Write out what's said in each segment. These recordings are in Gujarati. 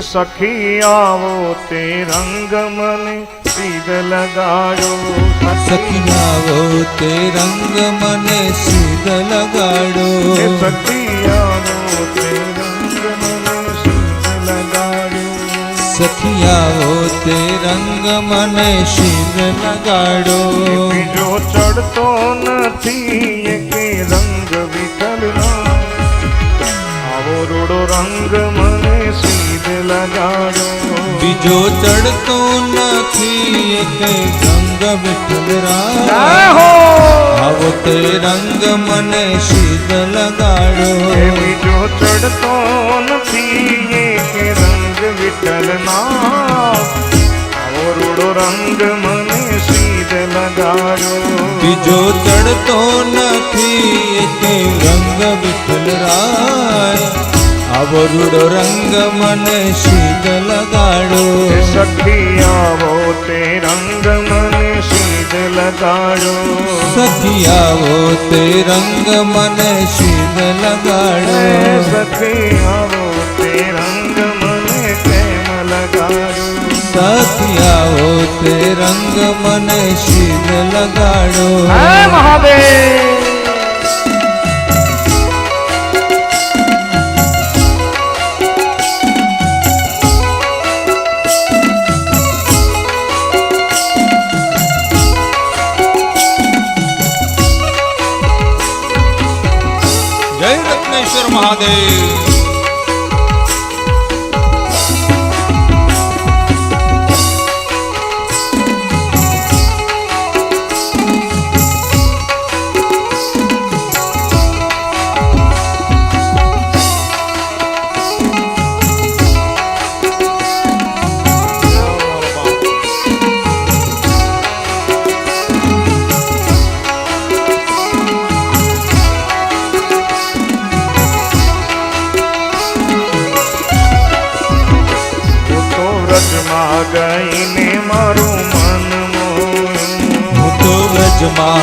સખી આવો તે રંગ મને સીધ લગાડો સખી આવો તે રંગ મને સીધ લગાડો સખી આવો તે રંગ મને સીધ લગાડો સખી આવો તે રંગ મને સીધ લગાડો બીજો ચડતો નથી કે રંગ વિઠલનો ઓરડો રંગ મને સીધ લગાડો બીજો ચડતો નથી એક રંગ વિઠુરા આવો તે રંગ મને સીધ લગાડો બીજો ચડતો નથી એક રંગ વિઠ્ઠલ ના ઓરડો રંગ મને સીધ લગાડો બીજો ચડતો નથી તે રંગ વિઠ્ઠલ રાય આવો રૂડો રંગ મને શીત લગાડો સખી આવો તે રંગ મને શીત લગાડો સખી આવો તે રંગ મને શીત લગાડો સખી આવો તે રંગ सखियाओ से रंग मन शीत लगाड़ो महादेव વ્રજમાં ગઈને મારું મન હું તો વ્રજમાં ગઈને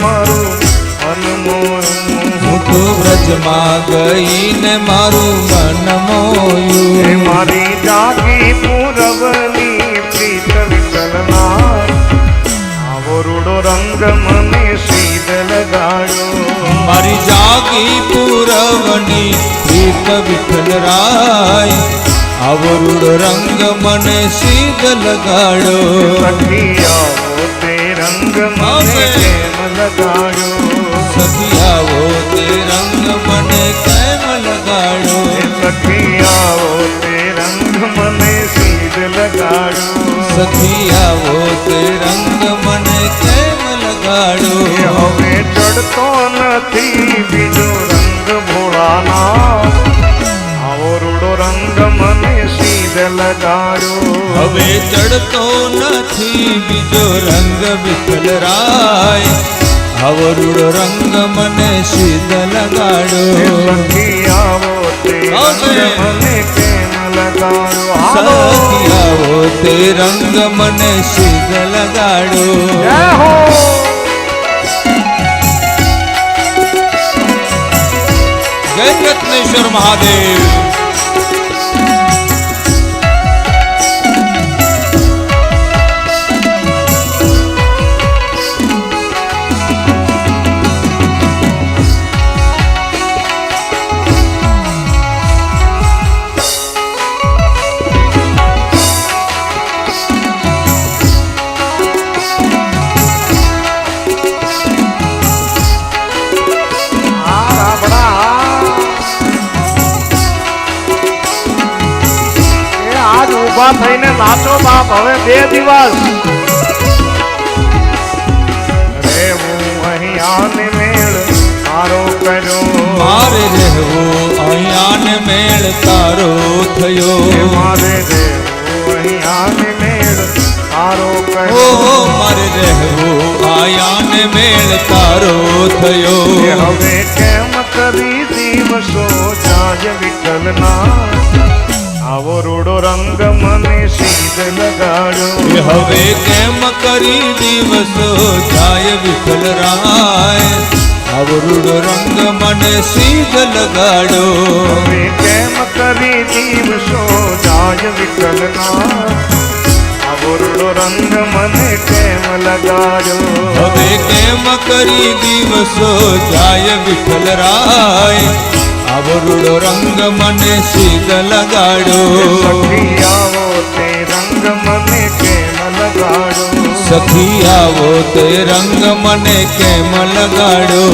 મારું મન હું તો વ્રજમાં ગઈને મારું મન મોયું મારી જાગી પૂરવની પ્રીત વિકલના આવો રૂડો રંગ મને શીત લગાડ્યો મારી જાગી પૂરવની પ્રીત વિકલ રાય अवरुण रंग मन शीत लगाड़ो सखिया वो ते रंग मन कैम लगाड़ो सखिया वो ते रंग मन कैम लगाड़ो सखिया वो ते रंग मन सखिया कैम लगाड़ो हमें चढ़तो नहीं बीजो रंग भोड़ाना तो रंग मन सीद लगाड़ो हवे चढ़तो नथी बीजो रंग विफल राय हवरुड़ रंग मन सीद लगाड़ो सखी आवो ते रंग मन केम लगाड़ो सखी आवो ते रंग मन सीद लगाड़ो जय हो जय रत्नेश्वर महादेव लाचो बाप हवे बे दिवस रे वो अहिया ने मेल तारो करो मारे रे वो अहिया ने मेल तारो थयो मारे रे वो अहिया ने मेल तारो करो ओ मारे रे वो अहिया मेल तारो थयो हवे केम करी दिवसो जाज विठल ना આવો રૂડો રંગ મને શીત લગાડ્યો હવે કેમ કરી દિવસો જાય વિફલ રાય આવો રૂડો રંગ મને શીત લગાડો હવે કેમ કરી દિવસો જાય વિફલ આવો રૂડો રંગ મને કેમ લગાડ્યો હવે કેમ કરી દિવસો જાય વિફલ રાય अवरुडो रंग मने शीतल गाड़ो सखी ते रंग मने के मल गाड़ो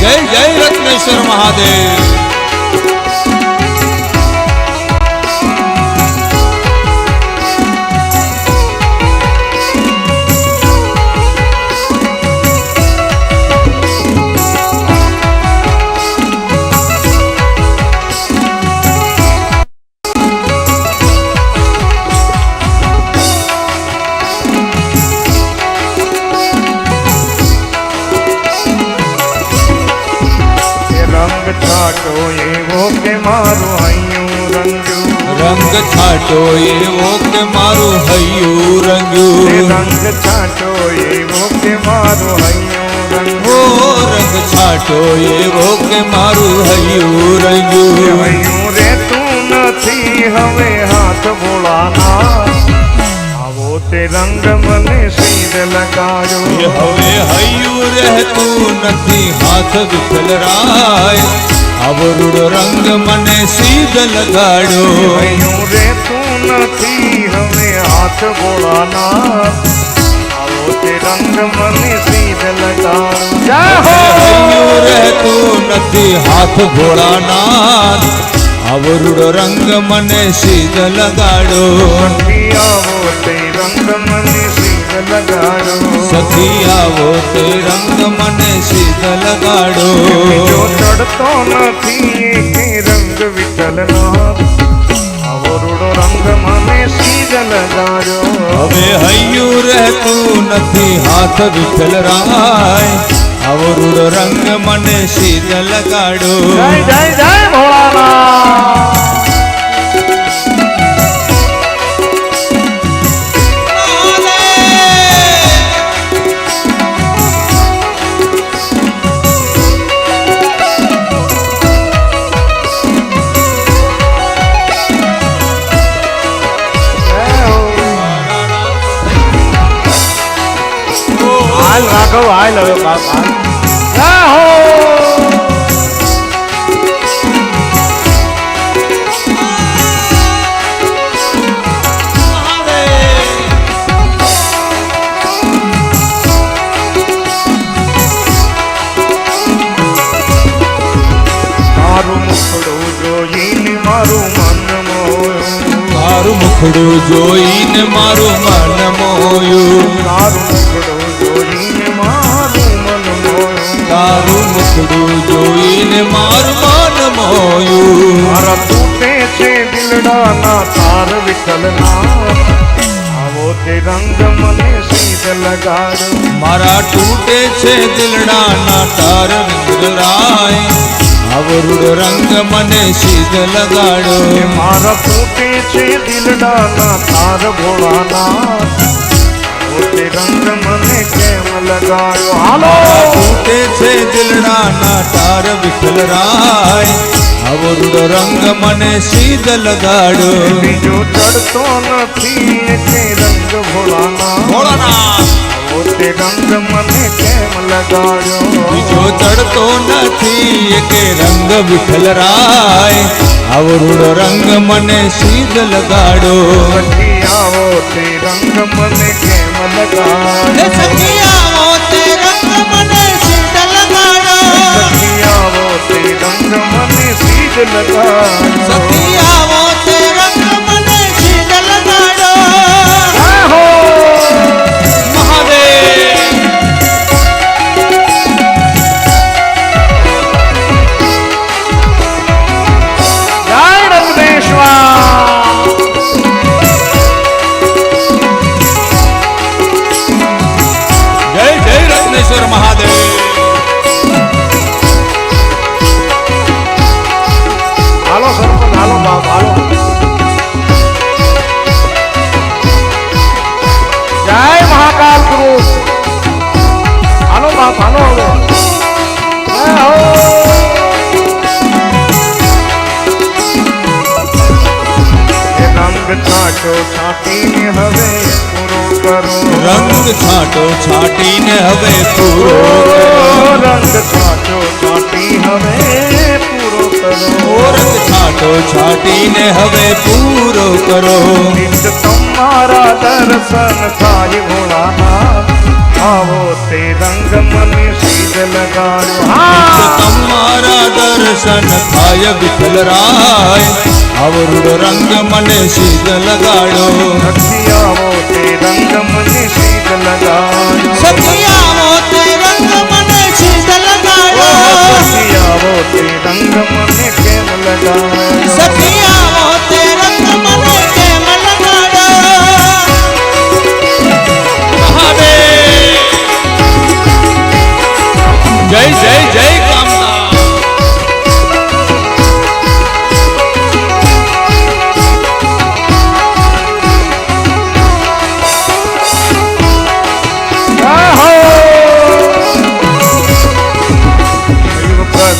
जय जय रत्नेश्वर महादेव તો એવો કે મારું હૈયું રંગ રંગ છાટો એવો કે મારું હૈયું રંગ રંગ છાટો એવો કે મારું હૈયું રંગ ઓ રંગ છાટો એવો કે મારું હૈયું રંગ યમય રે તું નથી હવે હાથ બોલાના આવો તે રંગ મને સિંધલ કારો એવો હૈયું રહે તું નથી હાથ વિછલરાય અવરૂડ રંગ મને સીધ લગાડો હું રેતું નથી હવે હાથ ગોળાના આવો તે રંગ મને સીધ લગાડો હું રહેતું નથી હાથ ગોળાના અવરૂડ રંગ મને સીધ લગાડો આવો તે રંગ सखिया वो रंग मन शीतल गाड़ो जो चढ़तो नी रंग विचल हवे हयू रह तू नदी हाथ विठल राय अवर रंग मन शीतल काड़ो जय जय जय भोला હાલ રાઘવ હાલ હવે બાપ રાહો મારું મુખડું જોઈને મારું મન મોયું તારું તારું મસડું જોઈને માર માન મોયું મારા તૂટે છે દિલડાના તાર વિઠલના આવો તે રંગ મને સીધ લગાડ મારા તૂટે છે દિલડાના તાર વિઠલાય અવરૂડ રંગ મને સીધ લગાડો મારા પોતે છે દિલડાના તાર ભોળાના ते रंग मन के मल गायो हालो ते छे दिलरा ना तार बिखल राय अवर रंग मने सीध लगाड़ो जो चढ़तो न थी ते रंग भोलाना भोलाना ते रंग मन के मल गायो जो तो न थी के रंग बिखल राय अवरुण रंग मने सीध लगाड़ो आओ ते रंग मन के સખી આવો તે રંગ મને સીજ લગાડો સખી આવો ज्ञानेश्वर महादेव आलो सरपंच आलो बाप आलो जय महाकाल पुरुष आलो बाप आलो हो रंग छाटो छाटी ने हवे पूरो रंग छाटो छाटी हवे पूरो करो रंग छाटो छाटी ने हवे पूरो करो तुम्हारा दर्शन थाई भोला नाथ આવો તે રંગ મને શીત લગાડ્યો તમારા દર્શન થાય વિઠ્ઠલ રાય અવરૂડ રંગ મને શીત લગાડ્યો સખી આવો તે રંગ મને શીત લગાડ્યો સખી આવો તે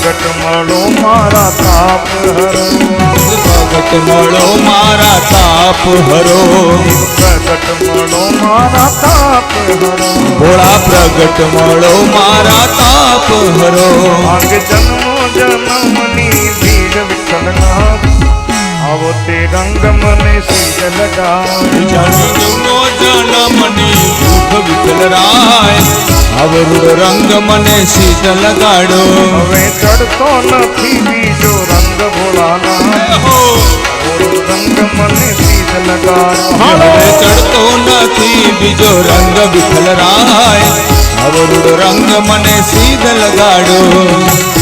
ભગત મળો મારા તાપ હરો ભગત મળો મારા તાપ હરો પ્રગટ મળો મારા તાપ હરો ભોળા પ્રગટ મળો મારા તાપ હરો આગ જન્મની વીર વિઠ્ઠલનાથ आओ ते रंग मने सीज लगाए जानो जाना मने रंग मने सीज लगाड़ो हवे चढ़तो थी बीजो रंग भोलाना हो रंग मने सीज लगाड़ो हमें चढ़तो न थी बीजो रंग विकल राय आवरो रंग मने सीज लगाड़ो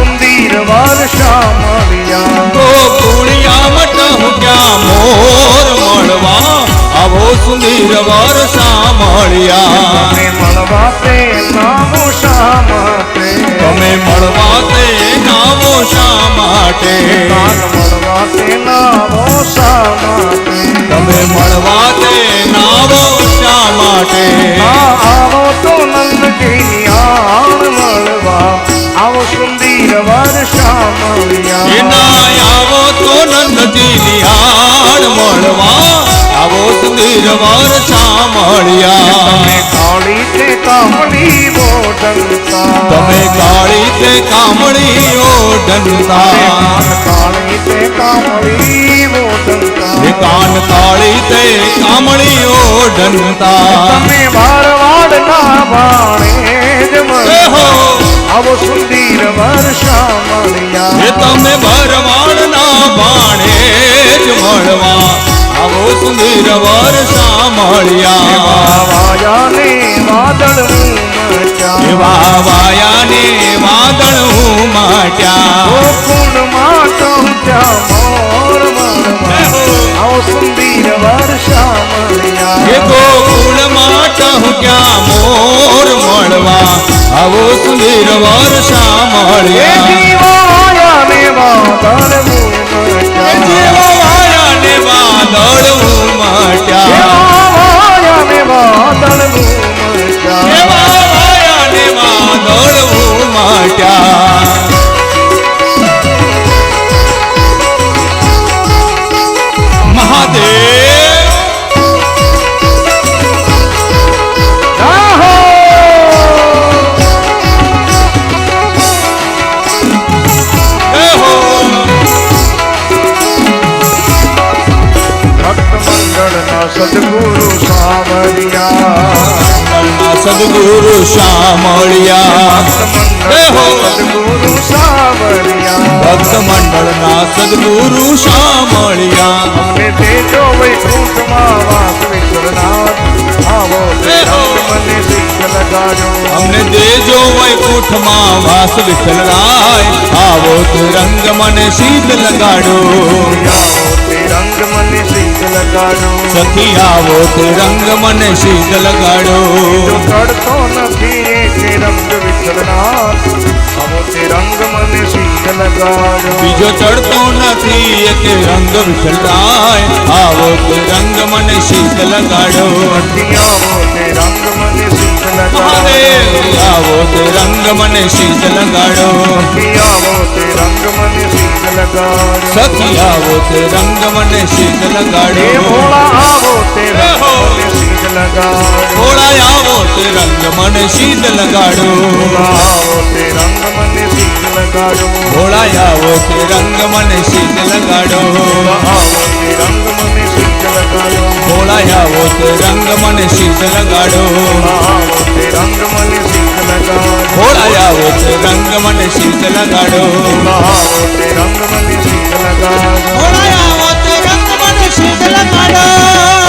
सुंदीर वाल श्यामिया तो कुड़िया मट क्या मोर मड़वा अबो सुंदीर वाल श्यामिया मड़वाते नामो श्यामाते तुम्हें मड़वाते नामो श्यामाते मड़वाते नामो श्यामाते तुम्हें मड़वाते नामो श्यामाते आओ तो नंद की आन मड़वा વીર વર્ષા મળ્યા આવો તો નંદજી નિહાળ મળવા ગોત નિર્વર સાંભળ્યા તમે કાળી તે કામણી ઓઢંતા તમે કાળી તે કામણી ઓઢંતા કાળી તે કામણી ઓઢંતા કાન કાળી તે કામણી ઓઢંતા તમે મારવાડ ના બાણે જ મળ્યા આવો સુંદર વર્ષા મળ્યા તમે ભરવાડ સુંદર વર્ષા મળ્યા વાયાને વાદળ એવા વાયાને વાદળ હું માટ્યા કુણ માટો મોર આવો સુંદર વર્ષા મળ્યા એ ગોકુળ માટો ક્યાં મોર મળવા આવો સુંદર વર્ષા મળ્યા વાયાને વાદળ વાદળવું માટ્યા વાદળવું માટ્યા સદગુરુ સાવરિયા સદગુરુ શામળિયા સદગુરુ સાવરિયા ભક્ત મંડળના સદગુરુ શામળિયા અમને દેજો વૈકુંઠમાં વાસ વિશ્વનાથ આવો મને શીખ લગાડો અમને દેજો વૈકુંઠમાં વાસ વિઠ્ઠલરાય આવો તિરંગ મને શીત લગાડો આવો તિરંગ મને શીત લગાડો सखी आवो तो रंग मन शीत लगाड़ो बीजो चढ़तो नहीं एक रंग विसरनाय आवो तो रंग मन शीत लगाड़ो आवो तो रंग मन शीत लगाड़ो सखी आवो तो रंग मन शीत लगाड़ो सखी आवो रंग मन शीत लगाड़ो આવો તે રંગ શીત લગાડો ભોળા આવો તે રંગ મને શીત લગાડો આવો તે રંગ મને શીત લગાડો ભોળા આવો તે રંગ મને શીત લગાડો આવો તે રંગ મને શીત લગાડો ભોળા આવો તે રંગ મને શીત લગાડો આવો તે રંગ મને શીત લગાડો ભોળા આવો તે રંગ મને શીત લગાડો આવો તે રંગ મને શીત લગાડો ભોળા la manos.